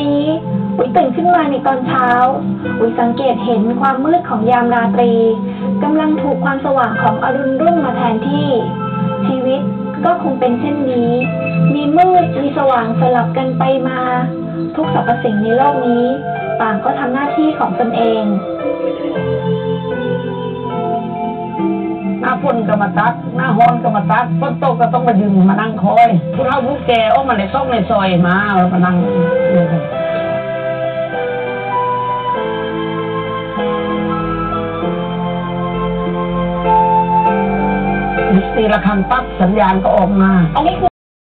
นี้วิตื่นขึ้นมาในตอนเช้าอุยสังเกตเห็นความมืดของยามราตรีกำลังถูกความสว่างของอรุณรุ่งมาแทนที่ ชีวิตก็คงเป็นเช่นนี้ มีมืดมีสว่างสลับกันไปมา ทุกสรรพสิ่งในโลกนี้ ต่างก็ทำหน้าที่ของตนเองหน้าฝนก็มาตัดหน้าฮ้อนก็มาตัดฝนตกก็ต้องมาดึงมานั่งคอยผู้เฒ่าผู้แก่โอ้มาในซอกในซอยมาแล้วมานั่ง ตีระฆังปั๊บสัญญาณก็ออกมา อันนี้คือ